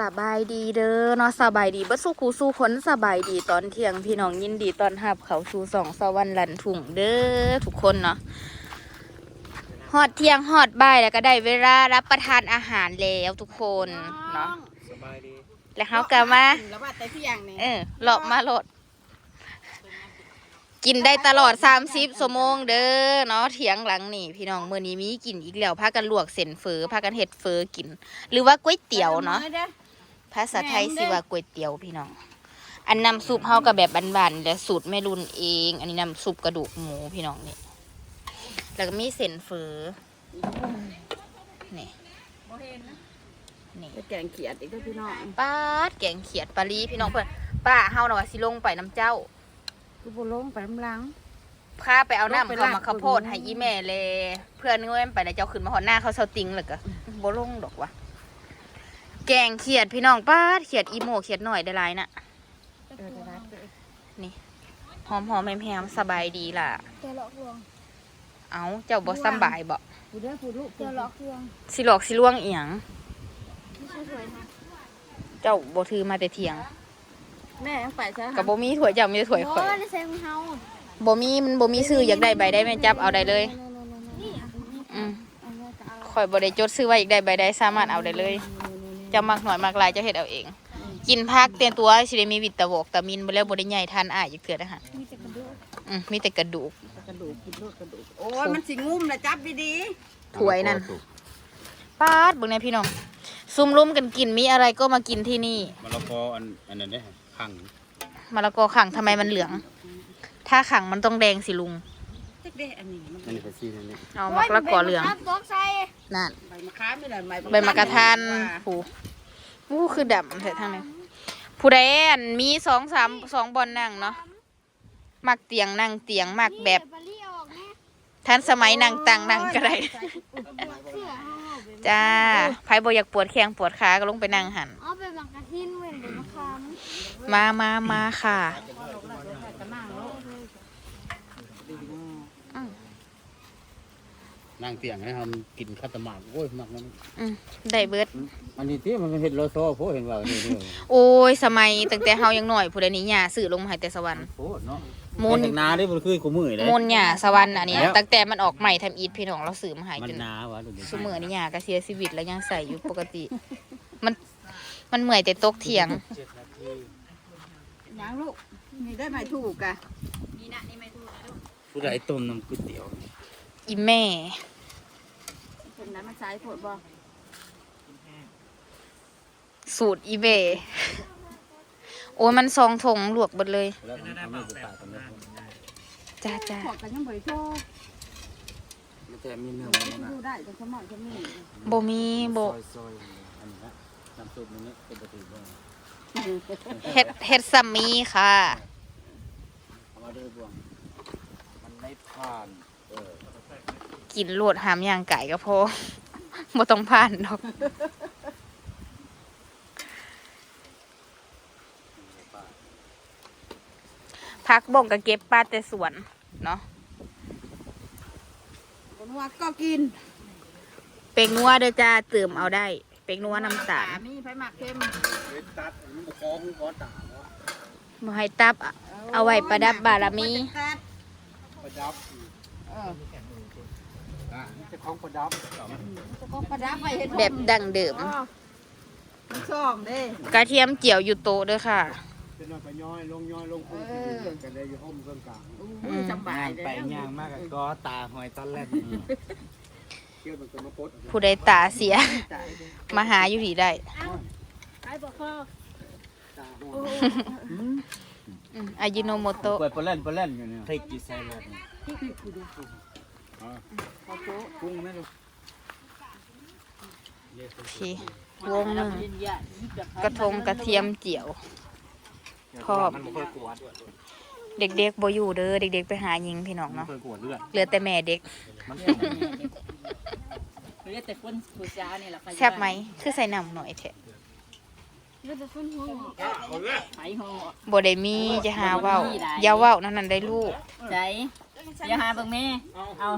สบายดีเด้อเนาะสบายดีบ่สู้ครูสู้คนสบายดีตอนเที่ยงพี่น้องยินดีตอนรับเขาสู่สองสวรรค์ลันถุงเด้อทุกคนเนาะฮอดเที่ยงฮอดบ่ายแล้วก็ได้เวลารับประทานอาหารแล้วทุกคนเนาะสบายดีแล้วเขาก็มาแล้วว่าแต่เที่ยงนี่เออหลบมาโหลด กินได้ตลอด30ชั่วโมงเด้อเนาะเถียงหลังนี่พี่น้องมื้อนี้มีกินอีกแล้วพากันลวกเส้นเฟอพากันเฮ็ดเฟอกิน หรือว่าก๋วยเตี๋ยวเนาะ ภาษาไทยสิว่าก๋วยเตี๋ยวพี่น้อง อันน้ำซุปเฮากับแบบบ้านๆแต่สูตรแม่รุ่นเอง อันนี้น้ำซุปกระดูกหมูพี่น้องนี่ แล้วก็มีเส้นเฟอนี่นี่ไปแกงเขียดอีกเด้อพี่น้องป้าดแกงเขียดปลาลีพี่น้องเพื่อนป้าเฮาน่ะว่าสิลงไปน้ำเจ้าคือบ่ลงไปน้ำลังพาไปเอาลงไปน้ำเขามาลากข้าวโพดคนให้อีแม่เลย เพื่อนเงินไปแล้วเจ้าขึ้นมาหอดหน้าเขาเซาติงเลยก็บ่ลงดอกวะ แกงเขียดพี่น้องป้าดเขียดอีโมเขียดหน่อยได้หลายน่ะเออได้รับเด้อหอมหอมแฮมๆสบายดีล่ะ เจอหลอกลวงเอาเจ้าบ่สำบายบ่ผู้เด้อผู้ลูกเจอหลอกลวงสิหลอกสิลวงเอียงไม่ใช่สวยนะเจ้าบ่ถือมาแต่เที่ยงแม่ยังไปซะกับบ่มีถ้วยเจ้ามีแต่ถ้วยข่อยโอ้ยในเซงเฮาบ่มีมันบ่มีซื้ออยากได้ใบได้แม่จับเอาได้เลยนี่อะอืมอันนี้ก็เอาข่อยบ่ได้จดซื้อไว้อยากได้ใบได้สามารถเอาได้เลยเจะมักหน่อยมักหลายเจะเฮ็ดเอาเอง กินผักเตียนตัวสิได้มีวิตามินตามินบ่แล้วบ่ได้ใหญ่ทานอ้ายอีกเทื่อนะฮะมีแต่กระดูกอืมมีแต่กระดูกกระดูกกินลูกกระดูกโอ้ยมันสิงุ่มนะจับดีถ้วยนั่นปาดเบิ่งแน่พี่น้องซุ่มรุมกันกินมีอะไรก็มากินที่นี่ มะละกออันอันนั้นเนี่ยขังมะละกอขังทำไมมันเหลือง ถ้าขังมันต้องแดงสิลุงๆ จักเด้อันนี้มันอันนี้ก็ซีนั่นนี่เอามะละกอเหลืองครับตกใส่นั่นใบมะขามนี่แหละใบใบมะกระทันผู้ผู้คือดำแต่ทางนี้ผู้ใดอันมีสองสามสองบอลนั่งเนาะมักเตียงนั่งเตียงมักแบบปลาลี่ออกแน่ทันสมัยนั่งตังนั่งก็ได้เสื้อเฮาเอาไปจ้าไผบ่อยากปวดแข้งปวดขาก็ลงไปนั่งหันเอาไปบังกะทินเว้นเดี๋ยวมะขามมามามาค่ะอืม นั่งเตียงให้ทำกินข้าวตะหมากโอ้ยมักนั้นอืมได้เบิด อันนี้ที่มันเห็ดโลโซโพเห็นว่านี่นี่โอ้ย สมัยตั้งแต่เฮายังหน่อยผู้ใดนี้หญ้าซื้อลงมาให้แต่สวรรค์โพเนาะมูล แต่นาได้บ่คือกูมือเลยมูลหญ้าสวรรค์อันนี้แล้ว ตั้งแต่มันออกใหม่ทำอีทพี่น้องเราซื้อมาให้มันจนนาวะดูดิซุมื้อนี้หญ้าก็เสียชีวิตแล้วยังใส่อยู่ปกติ มันมันเมื่อยแต่ตกเถียงหยังลูกนี่ได้ไหมถูกอะผู้ใดต้มน้ำก๋วยเตี๋ยวอีแม่ เป็นนั้นมันสายโพดบ่สูตรอีเบโอ้ยมันซองถงลวกเบิดเลยแล้วมันทำให้กูตายกันเลยจ้าจ้าพวกกันยังบ่ได้โชว์มันจะมีเนื้อมันนะดูได้แต่สมองจะมีบ่มีบ่ซอยๆอันนี้นะน้ำซุปมันนี่เป็นปกติเลยเฮ็ดเฮ็ดซัมมี่ค่ะเอามาด้วยบ่วงมันไม่ผ่านเออ กินโลดหามย่างไก่ก็พอบ่ต้องผ่านดอกพักบ่งก็เก็บปลาแต่สวน เนาะคนว่าก็กิน เป็กนัวเด้อจ้าเติมเอาได้ เป็กนัวน้ำตาลมีไผหมักเค็มตัดมันบ่คล้องคอตาบ่ให้ตับอะเอาไว้ประดับบารมีประดับเออ อะจะคล้องประดับก็ประดับไปเห็นแบบดั้งเดิมมันช่องเด้กระเทียมเจียวอยู่โต๊ะเด้อค่ะ เป็นว่าไปย้อยลงย้อยลงเออกันได้อยู่ห้องเครื่องกลางอู้ยสบายเลยไปย่างมากอะก็ตาหอยตอนแรกเที่ยวมันก็มาปดผู้ใดตาเสียตายเลยมาหาอยู่ที่ได้ไอ้บอกพ่อตาหัวอืมอายิโนโมโตะเปิดปลาเล่นปลาเล่นอยู่เนี่ยพริกกี่ไซเลย กุ้งไม่รู้โอเควงหนึ่งกระทงกระเทียมเจียวพร้อมมันไม่ค่อยกลัวเด็กๆบ่อยู่เด้อเด็ก ๆ ไปหายิงพี่น้องมันเนาะเคยกลัวเลือดเหลือแต่แม่เด็ก มันเรียกแต่คนผู้ชายนี่แหละแซ่บไหมคือใส่น้ำหน่อยแท้เลือดจะฟุ้นหัวหมอไผหอบ่ได้มีจะหาเว้าอย่าเว้านั่นนั่นได้ลูกใจ อย่าหาเบิ่งแม่เอา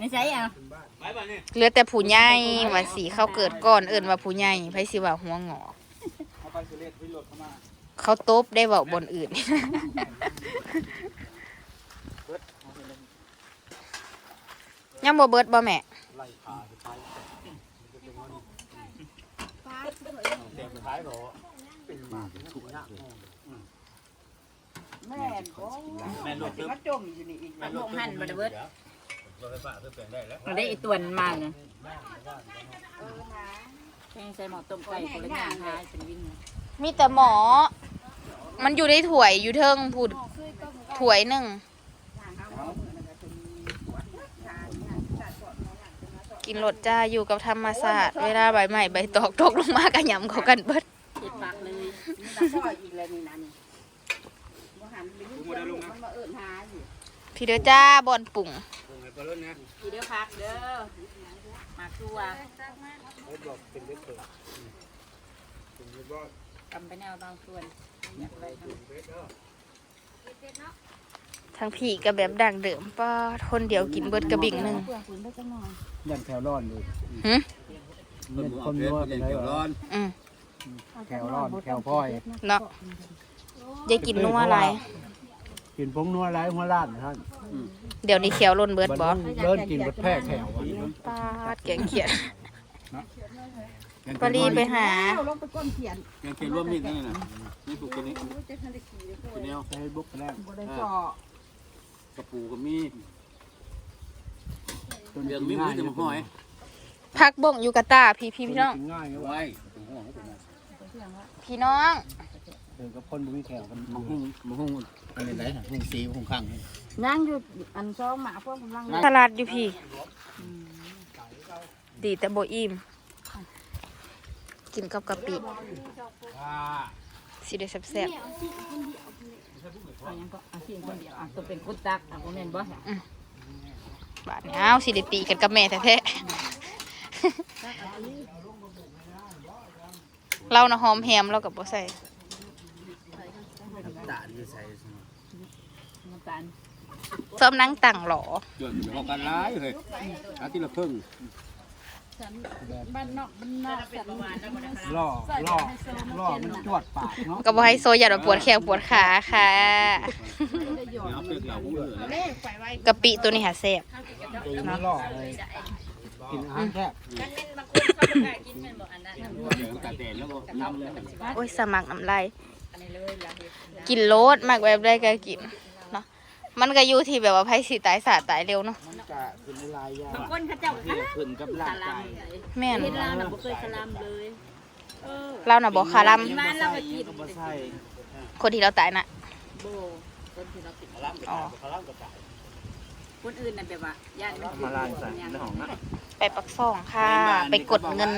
ไม่ใช่อะเหลือแต่ผู้ใหญ่ว่าสีเขาเกิดก่อนเอิ้นว่าผู้ใหญ่ไผสิว่าหัวงอกเอาไปสุเรศวิโรจน์เข้ามาเขาตบได้เว้าบนอื่นยังบ่เบิดบ่แม่ไล่ขาไปไปฟ้าเแม่นบ่แม่นรถตึ๊บมาจมอยู่นี่อีกแม่นรลถงตึ๊บหั่นบ่ได้เบิด รถไฟฟ้าเพิ่นเปลี่ยนได้แล้วเราได้อีตวนมาเนี่ยแกงใส่หม้อต้มไก่คนละอย่างหายเป็นวินมีแต่หมอ มันอยู่ในถ้วยอยู่เทิงพูดถ้วยหนึ่งกินรสจ้าอยู่กับธรรมศาสตร์เวลาใบใหม่ใบตอกตกลงมากระยำเขากันเบิดเจ็ดปากเลย นี่ละพ่ออีกแล้วนี่นะนี่ บ่หันไปยุ่งเรื่องมันมาเอิ้นหาอยู่พี่เด้อจ้าบอนปุ่งปรุงให้เพิ่นนะอีเด้อพักเด้อมาตัวเพิ่นบอกเป็นเด็กเพิ่นปรุงให้บ่ทำไปแนวบางส่วนอยากไปทำเบ็ดเด้อทั้งพี่ก็แบบดังเดิมป้าคนเดียวกินเบิดกระบิ่งหนึ่งเพื่อคุณได้จังหน่อยยันแถวร้อนเลยหึเล่นคนนัวเป็นไรร้อนอืมแถวร้อนแถวพ้อยเนาะอ ย่ากินนัวอะไร กินพงนัวไรหัวล้านท่านเดี๋ยวนี้เขียวล้นเบิดบ่เลิ่นกินบดแพร่แถวป้าดแกงเขียดปรีไปหาลงไปก้นเขียนยังเป็นร่วมมีดนี่น่ะนี่ถูกกินนี่กินแนวให้บุกแรกบ่ได้จ่อกระปูก็มีเดือนมีมือจะมาห้อยพักบ่งอยู่กะตาพี่พี่พี่น้องง่ายไว้ตรงหัว เขาเป็นพี่น้องถึงกับคนบุ้ยแถวกันมะฮุ่งมะฮุ่งอันนี้ไหนฮุ่งสีฮุ่งข้างนั่งอยู่อันช่องหมาพวกกำลังตลาดอยู่พี่ดีแต่โบอิ่มกินกับกะปิสิได้แซ่บเอายังก็อาชีพคนเดียวอะตัวเป็นกุตักอะบ่แม่นบ่ฮะๆบาดนี้อ้าวสิได้ตีกันกับแม่แท้ๆเรานะหอมแฮมเรากับบ่ใส่ ตาดีใส่น้ำตาลซ้อมนั่งตั้งหรอจนพอกันร้ายเลยอาทิตย์ละครึ่งบ้านนอกบ้านนอกสันประมาณนั้นบ่ได้ครับล่อล่อล่อมันจวดปากเนาะก็บ่ให้โซยัดว่าปวดแขนปวดขาค่ะเอาเปลือกเหล่าหูเหลือแล้วกะปิตัวนี้หาแซ่บตีมันล่อเลยกินอาหารแทบเดี๋ยวตาแดดแล้วก็น้ำแล้วโอ้ยสมัครน้ำลายอันนี้เลยล่ะ กินโลดมากแบบได้ก็กินเนาะมันก็อยู่ที่แบบว่าไผสิตายสาตายเร็วเนาะมันกะกินในลายยาบางคนเขาเจ้าก็เกี่ยวขึ้นกับร่าสางลักามยแม่นเห็นลาวน่ะบ่เคยสลัมเลยเออเราน่ะบ่คารัมบ้านเราก็กินก็บ่ใช่คนที่เราตายน่ะโบคนที่เราติดอ๋อคนอื่นน่ะแบบว่าญาติมันมาล้างใส่ในห้องนะไปปักซ่องค่ะ ไปกดเงิน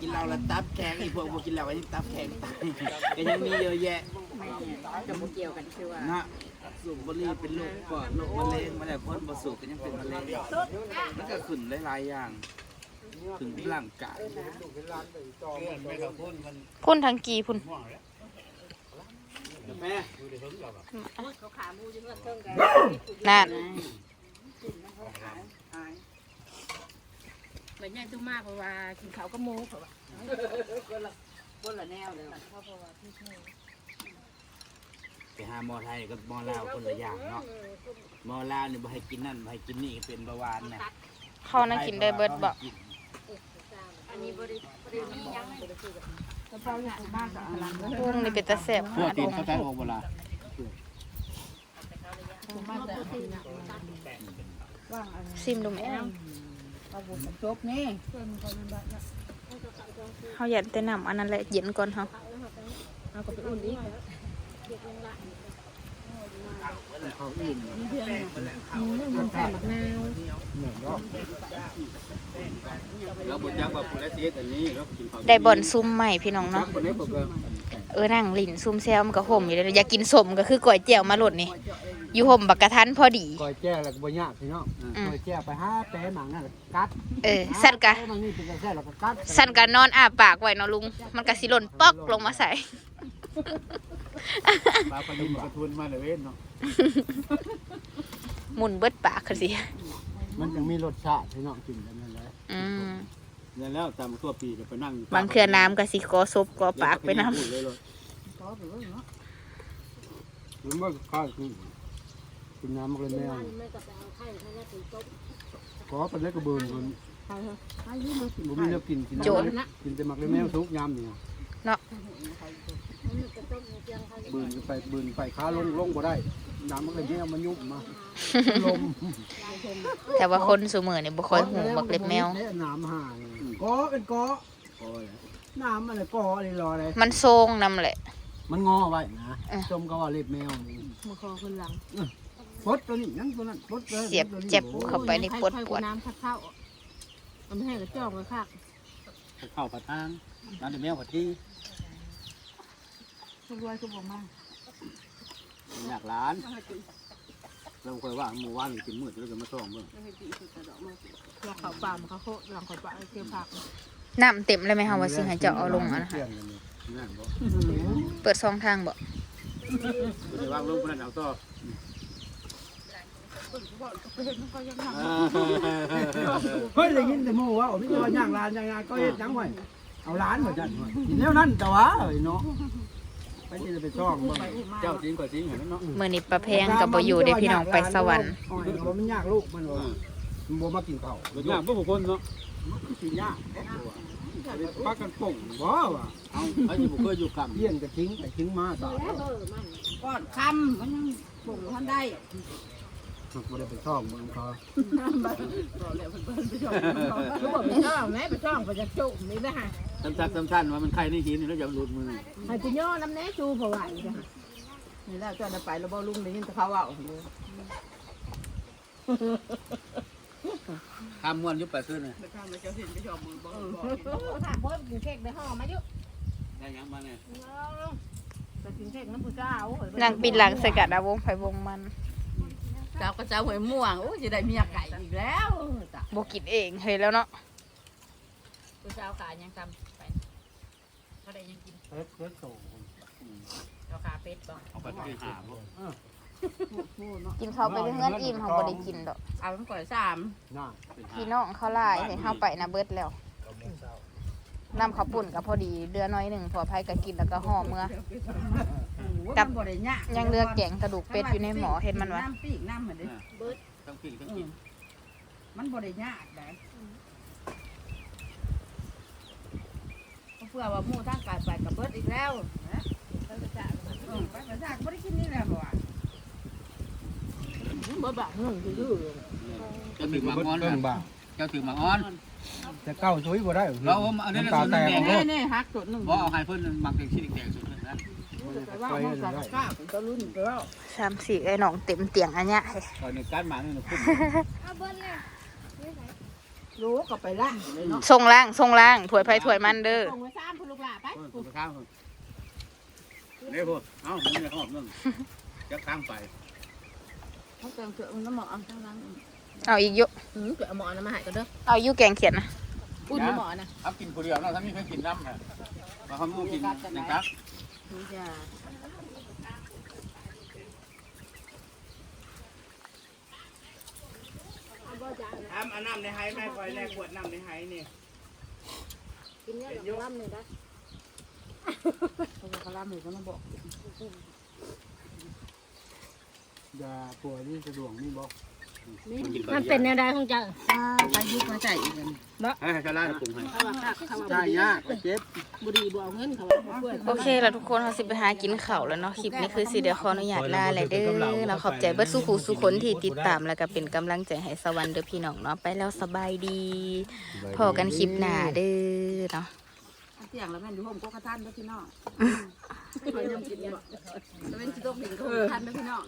กินเหล้าแล้วตับแข็งอีพวกพวกกินเหล้าไอ้ตับแข็งตายก็ยังมีเยอะแยะแม่จะบ่เกี่ยวกันคือว่านะสูบบุหรี่เป็นโรคปอดโรคมะเร็งมาแล้วคนบ่สูบก็ยังเป็นมะเร็งมันก็ขึ้นหลายๆอย่าง ถึงร่างกายพุ่นทั้งกีพุ่นแม่เขาขามูอยู่เพื่อนเทิงกันนั่น เหมือนยังตุ้มมากเพราะว่ากินข้าวก็มูเขาว่าคนละแนวเลยไปหาหมอไทยกับหมอลาวคนละอย่างเนาะหมอลาวนี่บ่ให้กินนั่นบ่ให้กินนี่เป็นเบาหวานน่ะเข้านั่งกินได้เบิดบ่อันนี้บริบริมียังไม่ได้ซื้อกับกระเพราเนี่ยบ้านกับอลังเลยวงนี่เป็นตาแซ่บพวกขนาดตีนวงเข้าใจออกบ่ล่ะบ้านแต่อลังเนี่ยว่างอันซิมดูแม่ เอาบุญจบนี่เฮาอยากแต่น้ำอันนั้นแหละเย็นก่อนเฮาเอาก็ไปอุ่นอีกเขาอิ่มเพื่อนมันใส่หมักนาวเหมือนก็แล้วบ่จักว่าผู้ใดสิเฮ็ดอันนี้แล้วกินข้ได้บ่อนซุ่มใหม่พี่น้องเนาะเออนั่งลิ้นซุ่มแซวมันก็ห่มอยู่เลยอยากกินสมก็คือก๋วยเตี๋ยวมาหลดนี่ อยู่ห่มบักกะทันพอดีก่อยแจ้แล้วก็บ่ยากพี่น้องอืมก่อยแจ้ไปหาแปะหมังนั่นกัดเออสั่นกะเอามันนี่เป็นกระแสแล้วก็กัดสั่นกะนอนอาปากไว้เนาะลุง มันก็สิหล่นป๊อกลงมาใส่ ปลาปลาดุมกระทุนมาเลยเว้นเนาะหมุนเบิดปากคือสิ มันยังมีรสชาติให้น้องกินกันนั่นแหละอืมแล้วแล้วตามทั่วปีจะไปนั่งบางเทื่อน้ำก็สิกอซบกอปากไปน้เลยเลยก็ไปเบิ่งเนาะหรือว่าข้าวคือ กินน้ำมันเลยแมวไม่กับไปเอาไข่เขาจะถึงต้มขอไปได้กระเบือนคนไปเถอะไปยืมมากินบ่มีแนวกินกินำโจรกินแต่หมักเลยแมวทุกยามนี่มันจะต้มในเตียงเขาจะบืนไปบืนไปขาลงลงบ่ได้ น้ำมันเลยแมวมันยุบมาลมแต่ว่าคนสูมือนี่บ่ค่อยหูบักเล็บแมว น้ำห่างก้อเป็นก้อน้ำอะไรก้ออะไรรออะไรมันทรงนำแหละ มันงอไว้นะเอ้ยจมก็ว่าเล็บแมว มือคอขึ้นหลัง ปดตัวนี้นั่นตัวนั้นปดเลยเสียบเจ็บ เข้าไปในปวดปวด น้ำเข้ามันไม่ให้กระจอกเลยค่ะเข้าผัดทางน้ำแมวผัดที่ช่วยก็บอกมาอยากร้านเราเคยว่าหมู่ว่านกินมืดแล้วก็มาซ่องเบิ่งเราเขาป่ามันเขาโคหลังเขาป่าเกี่ยวผักน้ำเต็มเลยไหมคะว่าสิให้เจ้าเอาลงอะนะคะนั่นบ่เปิดซองทางบ่จะวางลงคนนั้นเอาต่อ เฮ้ยได้ยินแต่หมู่ว่าพี่ว่าย่างร้านย่างงานก็เฮ็ดจังไว้เอาร้านเหมือนกันกินแล้วนั่นแต่ว่าเอ้ยเนาะไปที่จะไปซ่องเบิ่งเจ้าจริงกว่าจริงเห็นเนาะมื้อนี้ปลาแพงกับบ่อยู่เด้พี่น้องไปสวรรค์มันยากลูกมันว่ามันบ่มากินข้าวมันยากบ่ผู้คนเนาะมันสิยากปักกันป่งบ่ว่าเอาไอ้ที่บ่เคยอยู่กับเลี้ยงก็ทิ้งไปทิ้งมาตาก้อนคำมันยังปลูกท่านได้ บ่ได้ไปซ่องเบิ่งเขาบอกแล้วเพิ่นไปช่อบเขาบอกไปชอบแม่ไปช่อบไปจะจุ่มนี่นะฮะซ้ำๆซ้ำๆว่ามันใครในหินแล้วอย่าหลุดมือให้พี่ย่อน้ำแน่จูเพราะว่านี่ค่ะนี่แล้วจนไปแล้วบ่ลุงได้ยินแต่เขาว่าทำม่วนอยู่ไปซื้อน่ะถามเพิ่มกินเค้กในห้องมาอยู่ได้ยังมาเนี่ย ไปกินเค้กน้ำผู้เจ้านั่งปิดหลังใส่กะดาวงไผวงมัน เจ้าก็เจ้าหวยม่วงโอ้จะได้เมียไก่อีกแล้วจ้ะบ่กินเองเฮ้ยแล้วเนาะผู้เจ้าขายังทำไปเขาได้ยังกินเฮ็ดเฮ็ดโตเจ้าขาเป็ดบ่เอาไปที่หาบ่กินข้าวไปเรื่อยๆอิ่มเฮาบ่ได้กินดอกเอาเป็นก่อยสามน่าพี่น้องเขาหลายให้เฮาไปนะเบิดแล้วน้ำข้าวปุ่นก็พอดีเดือน้อยหนึงพอไผก็กินแล้วก็ห่อเมื่อ กับบ่ได้ยะยังเลือกแกงกระดูกเป็ดอยู่ในหมอเห็นมันวะน้ำปีกน้ำเหมือนเดิมต้องกินต้องกินมันบ่ได้ยากได้เพื่อว่าหมู่ทางกายไปกับเบิดอีกแล้วนะไปประจักษ์เออไปประจักษ์บ่ได้กินนี่แหละบ่ว่าบ่บากนึ่งดื้อเจ้าถือหมากอ้อนเจ้าถือหมากอ้อนแต่เก้าช่วยบ่ได้เราอันนี้น้ำเราตาแตกแดงๆนี่นี่ฮักตัวหนึงบ่เอาให้เพิ่นหมักแดงชิ้นแดงสุดเลยนะแต่ ว่ามันก็กล้าเป็นตัวรุ่นแล้วสามสี่ไอ้น้องเต็มเตียงอันเนี้ยตอนนี้การหมานี่คุ้มเอาเบิ้ลเลยรู้ก็ไปละเลยเนาะทรงล่างทรงล่างถวยไผถวยมันเด้อส่งไว้ซ้ำพุ่นลูกหลานไปคนข้างนี่พวกเอ้ามันจะหอบนึงจะข้างไปเขาเติมเกลือมันน้ำหมอเอาทั้งนั้นเอาอีกอยู่อืมเกลือหมอนะมาให้ก็เด้อเอาอยู่แกงเขียนนะอุ่นหมอนะเอากินคนเดียวเนาะถ้ามีเพิ่นกินน้ำน่ะมาเขามูกินนะครับ นี่จ้าทำอันน้ำในไฮไม่ค่อยแลกขวดน้ำในไฮนี่กินเนี่ยดอกลำเลยนะเขาก็ลาหมูก็มาบอกยาปวดนี่สะดวกนี่บ่ มันเป็นแนวใดของเจ้าไปยุกมาใจอีกกันให้ชาลาปรุงให้เขาว่าคักเขาว่าได้ยากเจ็บบุรีบ่เอาเงินเขาว่าเพื่อนโอเคแล้วทุกคนเราสิไปหากินข้าวแล้วเนาะคลิปนี้คือสิเดียวขออนุญาตลาเลยเด้อเราขอบใจเบิดสุขูสุคนที่ติดตามแล้วก็เป็นกำลังใจให้สวรรค์เด้อพี่น้องเนาะไปแล้วสบายดีพอกันคลิปหน้าเด้อเนาะเสียงแล้วแม่นอยู่ห้องก็กระทันเด้อพี่น้องคอยยำกินบ่แล้วเป็นสิตกดิ่งก็กระทันเด้อพี่น้อง